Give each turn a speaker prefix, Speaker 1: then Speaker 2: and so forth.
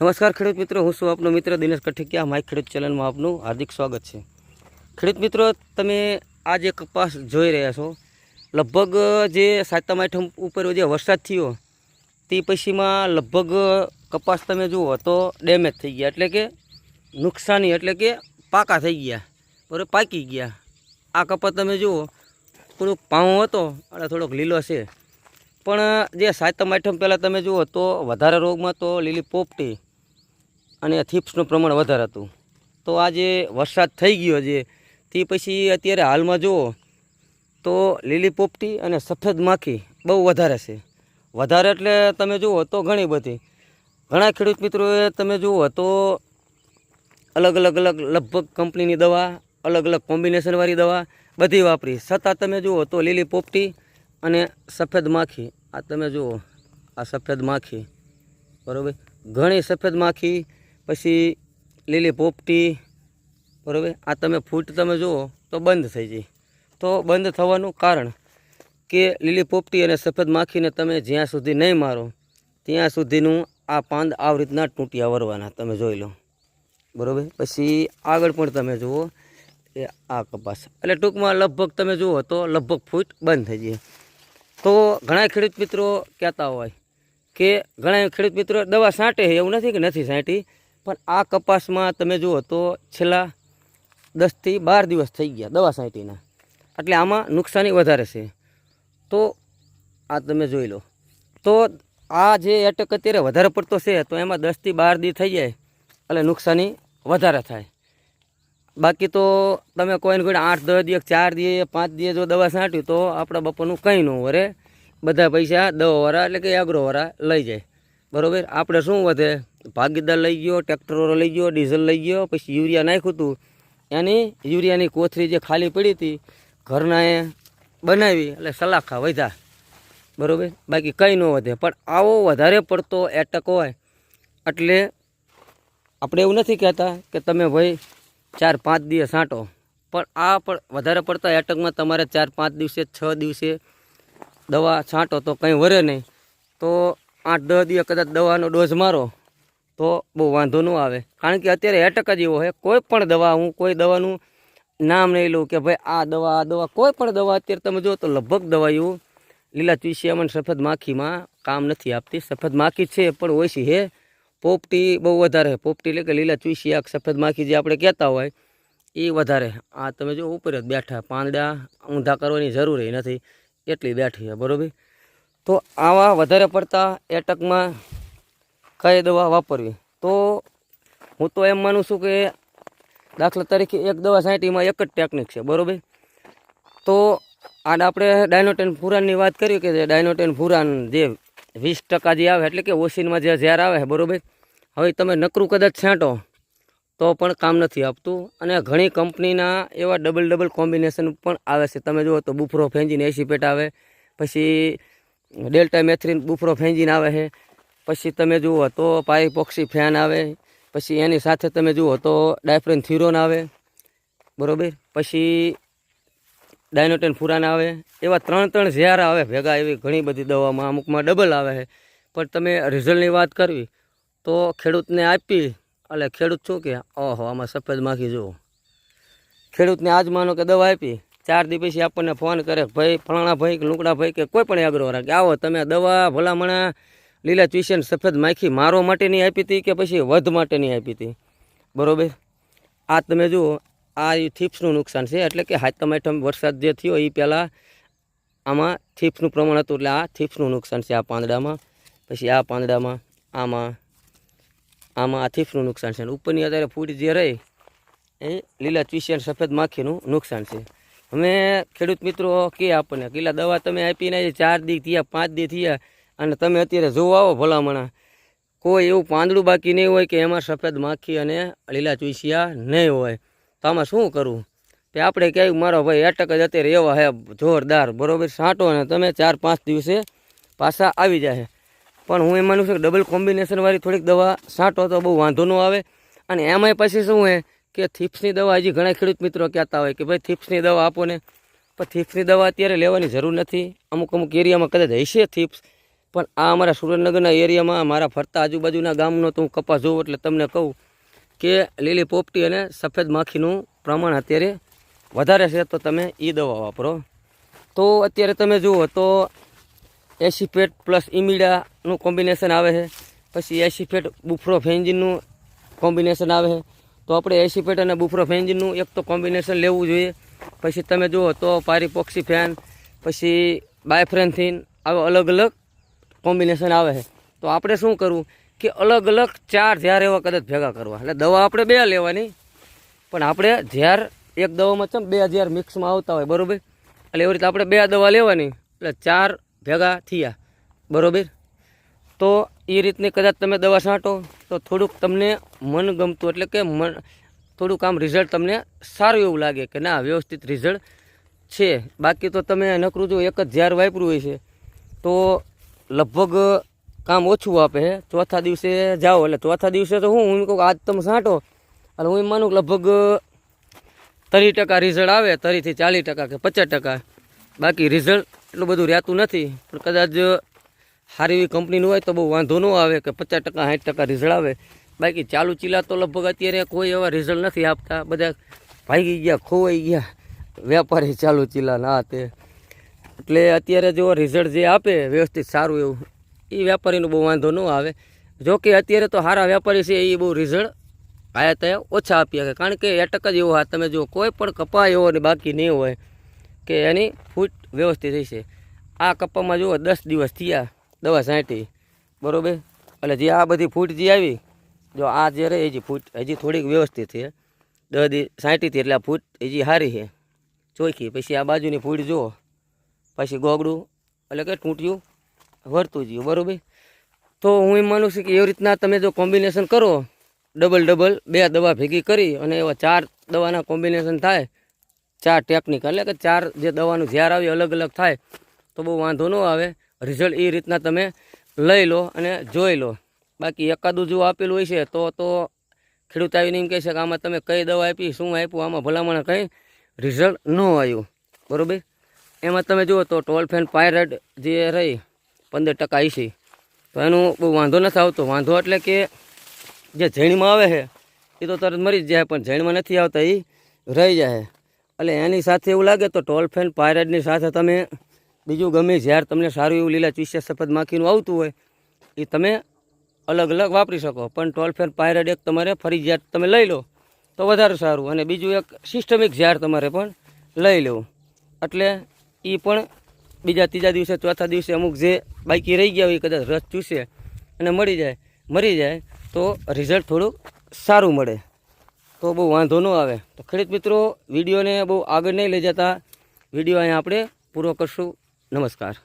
Speaker 1: નમસ્કાર ખેડૂત મિત્રો, હું છું આપનો મિત્ર દિનેશ કઠિકિયા. માય ખેડૂત ચેનલમાં આપનું હાર્દિક સ્વાગત છે. ખેડૂત મિત્રો, તમે આ જે કપાસ જોઈ રહ્યા છો. લગભગ જે સાતમ આઠમ ઉપર જે વરસાદ થયો, તે પછીમાં લગભગ કપાસ તમે જુઓ તો ડેમેજ થઈ ગયા. એટલે કે નુકસાની, એટલે કે પાકા થઈ ગયા. બરાબર, પાકી ગયા. આ કપાસ તમે જુઓ, થોડુંક પાઉં હતો, અને થોડોક લીલો છે. પણ જે સાતમ આઠમ પહેલાં તમે જુઓ તો વધારે રોગમાં તો લીલી પોપટી અને થીપ્સનું પ્રમાણ વધારે હતું. તો આ જે વરસાદ થઈ ગયો છે તે પછી અત્યારે હાલમાં જુઓ, તો લીલી પોપટી અને સફેદ માખી બહુ વધારે છે. વધારે એટલે તમે જુઓ તો ઘણી બધી. ઘણા ખેડૂત મિત્રોએ તમે જુઓ તો અલગ અલગ અલગ લગભગ કંપનીની દવા, અલગ અલગ કોમ્બિનેશનવાળી દવા બધી વાપરી. છતાં તમે જુઓ તો લીલી પોપટી અને સફેદ માખી. આ તમે જુઓ, આ સફેદ માખી. બરાબર? ઘણી સફેદ માખી પછી લીલી પોપટી, બરાબર? આ તમે ફૂટ તમે જુઓ તો બંધ થઈ જાય. તો બંધ થવાનું કારણ કે લીલી પોપટી અને સફેદ માખીને તમે જ્યાં સુધી નહીં મારો, ત્યાં સુધીનું આ પાંદ આવી રીતના તૂટ્યા વરવાના તમે જોઈ લો. બરાબર? પછી આગળ પણ તમે જુઓ એ આ કપાસ. એટલે ટૂંકમાં લગભગ તમે જુઓ તો લગભગ ફૂટ બંધ થઈ જાય. તો ઘણા ખેડૂત મિત્રો કહેતા હોય કે ઘણા ખેડૂત મિત્રો દવા છાંટે એવું નથી કે નથી છાંટી. પણ આ કપાસમાં તમે જુઓ તો છેલ્લા દસથી બાર દિવસ થઈ ગયા દવા છાંટીના. એટલે આમાં નુકસાની વધારે છે. તો આ તમે જોઈ લો. તો આ જે એટક અત્યારે વધારે પડતો છે, તો એમાં દસથી બાર દી થઈ જાય, એટલે નુકસાની વધારે થાય. બાકી તો તમે કોઈને કોઈ આઠ, દસ દિવસ ચાર દિવસ પાંચ દિવસ જો દવા છાંટ્યું તો આપણા બપોરનું કંઈ ન વરે બધા પૈસા દવાવાળા એટલે કે એગ્રોવાળા લઈ જાય. બરાબર? આપણે શું વધે? ભાગીદાર લઈ ગયો, ટ્રેક્ટરો લઈ ગયો, ડીઝલ લઈ ગયો, પછી યુરિયા નાખ્યું હતું એની યુરિયાની કોથળી જે ખાલી પડી હતી, ઘરના એ બનાવી એટલે સલાખા વધ્યા. બરાબર? બાકી કંઈ ન વધે. પણ આવો વધારે પડતો એટક હોય એટલે આપણે એવું નથી કહેતા કે તમે ભાઈ ચાર પાંચ દિવસ છાંટો પણ આ પણ વધારે પડતા એટકમાં તમારે ચાર પાંચ દિવસે છ દિવસે દવા છાંટો તો કંઈ વરે નહીં. તો આઠ, દસ દિવસ કદાચ દવાનો ડોઝ મારો, તો બહુ વાંધો ન આવે. કારણ કે અત્યારે એટક જ એવો છે, કોઈ પણ દવા, હું કોઈ દવાનું નામ નહીં લઉં કે ભાઈ આ દવા આ દવા, કોઈ પણ દવા અત્યારે તમે જો તો લગભગ દવાઈઓ લીલા ચૂસિયામાં સફેદ માખીમાં કામ નથી આપતી. સફેદ માખી છે પણ ઓછી છે. પોપટી બહુ વધારે પોપટી એટલે કે લીલા ચૂસિયા, સફેદ માખી જે આપણે કહેતા હોય, એ વધારે આ તમે જો ઉપર જ બેઠા, પાંદડા ઊંધા કરવાની જરૂર નથી. એટલી બેઠી છે, બરાબર? તો આવા વધારે પડતા એટકમાં કઈ દવા વાપરવી? તો હું તો એમ માનું છું કે દાખલા તરીકે એક દવા સાંઠીમાં એક જ ટેકનિક છે, બરાબર? તો આડ આપણે ડાયનોટેન ફુરાનની વાત કરી કે ડાયનોટેન ફુરાન જે વીસ ટકા જે આવે એટલે કે ઓસિનમાં જે ઝેર આવે, બરાબર? હવે તમે નકરું કદાચ છાંટો, તો પણ કામ નથી આપતું. અને ઘણી કંપનીના એવા ડબલ ડબલ કોમ્બિનેશન પણ આવે છે. તમે જુઓ તો બુફરો ફેંજીને એસી પેટ આવે, પછી ડેલ્ટા મેથરીન બુફરો ફેંજીને આવે છે. પછી તમે જુઓ તો પાઇપોક્સી ફેન આવે. પછી એની સાથે તમે જુઓ તો ડાયફ્રેન થીરોન આવે. બરાબર? પછી ડાયનોટેન ફુરાન આવે. એવા ત્રણ ત્રણ ઝેર આવે ભેગા એવી ઘણી બધી દવામાં. અમુકમાં ડબલ આવે છે. પણ તમે રિઝલ્ટની વાત કરવી તો ખેડૂતને આપી. એટલે ખેડૂત શું કે? ઓહો, આમાં સફેદ માખી જુઓ. ખેડૂતને આજ માનો કે દવા આપી. ચાર દી પછી આપણને ફોન કરે, ભાઈ, ફલાણા ભાઈ કે લુકડા ભાઈ કે કોઈ પણ આગ્રહ રાખે આવો, તમે દવા ભલામણા લીલા ચૂસન સફેદ માખી મારવા નહીં આપી હતી કે પછી વધ માટે નહીં આપી હતી બરાબર? આ તમે જુઓ, આ થીપ્સનું નુકસાન છે, એટલે કે હાથમ આઠમ વરસાદ જે થયો એ પહેલાં આમાં થીપ્સનું પ્રમાણ હતું, એટલે આ થીપ્સનું નુકસાન છે આ પાંદડામાં. પછી આ પાંદડામાં, આમાં આમાં આ થીપ્સનું નુકસાન છે. ઉપરની અત્યારે ફૂટ જે રહી, એ લીલા ચૂસિયન સફેદ માખીનું નુકસાન છે. અમે ખેડૂત મિત્રો કે આપણને કિલ્લા દવા તમે આપીને ચાર દી થયા, પાંચ દી થયા, અને તમે અત્યારે જોવા આવો ભલામણા. કોઈ એવું પાંદડું બાકી નહીં હોય કે એમાં સફેદ માખી અને લીલા ચૂસિયા નહીં હોય. તો આમાં શું કરવું? તે આપણે કહ્યું મારો ભાઈ એટક જ અત્યારે એવા હે, જોરદાર, બરોબર? છાંટો અને તમે ચાર પાંચ દિવસે પાછા આવી જાય પણ હું એ માનું છું કે ડબલ કોમ્બિનેશનવાળી થોડીક દવા છાંટો તો બહુ વાંધો ન આવે. અને એમાંય પછી શું હોય કે થીપ્સની દવા, હજી ઘણા ખેડૂત મિત્રો કહેતા હોય કે ભાઈ થીપ્સની દવા આપો ને. પણ થીપ્સની દવા અત્યારે લેવાની જરૂર નથી. અમુક અમુક એરિયામાં કદાચ હશે થીપ્સ, પણ આ અમારા સુરેન્દ્રનગરના એરિયામાં, મારા ફરતા આજુબાજુના ગામનો તો હું કપાસ જોઉં એટલે તમને કહું કે લીલી પોપટી અને સફેદ માખીનું પ્રમાણ અત્યારે વધારે છે તો તમે એ દવા વાપરો. તો અત્યારે તમે જુઓ તો એસીફેટ પ્લસ ઇમીડાનું કોમ્બિનેશન આવે છે. પછી એસીફેટ બુફ્રોફેન્જિનનું કોમ્બિનેશન આવે છે. તો આપણે એસીપેટ અને બુફ્રોફેન્જિનનું એક તો કોમ્બિનેશન લેવું જોઈએ. પછી તમે જુઓ તો પારીપોક્સી ફેન, પછી બાયફ્રેન્થિન, આવા અલગ અલગ કોમ્બિનેશન આવે છે. તો આપણે શું કરવું કે અલગ અલગ ચાર ઝાર એવા કદાચ ભેગા કરવા. એટલે દવા આપણે બે લેવાની, પણ આપણે ઝાર એક દવામાં ચમ બે હજાર મિક્સમાં આવતા હોય, બરોબર? એટલે એવી રીતે આપણે બે દવા લેવાની, એટલે ચાર ભેગા થયા, બરોબર? તો એ રીતની કદાચ તમે દવા છાંટો, તો થોડુંક તમને મન ગમતું, એટલે કે મન થોડુંક આમ રિઝલ્ટ તમને સારું એવું લાગે કે ના, વ્યવસ્થિત રિઝલ્ટ છે. બાકી તો તમે નકરું જો એક જ ઝાર વાપર્યું હોય છે, તો લગભગ કામ ઓછું આપે. ચોથા દિવસે જાઓ, એટલે ચોથા દિવસે તો હું હું કહું આજ તમે છાંટો એટલે હું માનું લગભગ ત્રીસ ટકા રિઝલ્ટ આવે, ત્રીસથી ચાલીસ ટકા કે પચાસ ટકા. બાકી રિઝલ્ટ એટલું બધું રહેતું નથી. પણ કદાચ સારી એવી કંપનીનું હોય તો બહુ વાંધો ન આવે કે પચાસ ટકા, સાઠ ટકા રિઝલ્ટ આવે. બાકી ચાલુ ચીલા તો લગભગ અત્યારે કોઈ એવા રિઝલ્ટ નથી આપતા. બધા ભાગી ગયા, ખોવાઈ ગયા. વેપારી ચાલુ ચીલા ના તે. એટલે અત્યારે જો રિઝલ્ટ જે આપે, વ્યવસ્થિત સારું એવું, એ વેપારીનું બહુ વાંધો ન આવે. જો કે અત્યારે તો સારા વેપારી છે, એ બહુ રિઝલ્ટ આયા ત્યાં ઓછા આપ્યા કે કારણ કે એટક જ એવો હા, તમે જો કોઈ પણ કપા એવો ને બાકી નહીં હોય, કે એની ફૂટ વ્યવસ્થિત હશે આ કપામાં જુઓ, દસ દિવસ થયા. દવા છાંટી બરોબર? એટલે જે આ બધી ફૂટ જે આવી, જો આ જે રહે હજી ફૂટ, હજી થોડીક વ્યવસ્થિત છે. દસ દી છાંટી હતી એટલે આ ફૂટ હજી સારી છે. ચોખ્ખી. પછી આ બાજુની ફૂટ જુઓ. પછી ગોગડું, એટલે કે તૂટ્યું વરતું જયું. બરોબર? તો હું એમ માનું છું કે એવી રીતના તમે જો કોમ્બિનેશન કરો ડબલ ડબલ બે દવા ભેગી કરી અને એવા ચાર દવાના કોમ્બિનેશન થાય, ચાર ટેકનિક એટલે કે ચાર જે દવાનું ઝેર આવે અલગ અલગ થાય, તો બહુ વાંધો ન આવે. રિઝલ્ટ એ રીતના તમે લઈ લો અને જોઈ લો. બાકી એકાદું જો આપેલું હોય છે, તો તો ખેડૂત આવીને એમ કહે છે કે આમાં તમે કઈ દવા આપી, શું આપ્યું, આમાં ભલામણ કંઈ રિઝલ્ટ ન આવ્યું. બરાબર? એમાં તમે જુઓ તો ટોલફેન પાયરેટ જે રહી, પંદર ટકા આઈસી તો એનું બહુ વાંધો નથી આવતો. વાંધો એટલે કે જે ઝીણીમાં આવે છે, એ તો તરત મરી જ જાય, પણ ઝેણમાં નથી આવતા એ રહી જાય. એટલે એની સાથે એવું લાગે તો ટોલફેન પાયરેટની સાથે તમે બીજું ગમે જ્યારે તમને સારું એવું લીલા ચીસિયા સફેદ માખીનું આવતું હોય, એ તમે અલગ અલગ વાપરી શકો. પણ ટોલફેર પાયરેડ એક તમારે ફરજિયાત તમે લઈ લો તો વધારે સારું. અને બીજું એક સિસ્ટમિક ઝેર તમારે પણ લઈ લેવું. એટલે એ પણ બીજા ત્રીજા દિવસે, ચોથા દિવસે અમુક જે બાકી રહી ગયા હોય કદાચ રસ ચૂસે અને મળી જાય. મરી જાય તો રિઝલ્ટ થોડુંક સારું મળે. તો બહુ વાંધો ન આવે. તો ખેડૂત મિત્રો, વિડીયોને બહુ આગળ નહીં લઈ જતા. વીડિયો અહીંયા આપણે પૂરો કરશું. નમસ્કાર.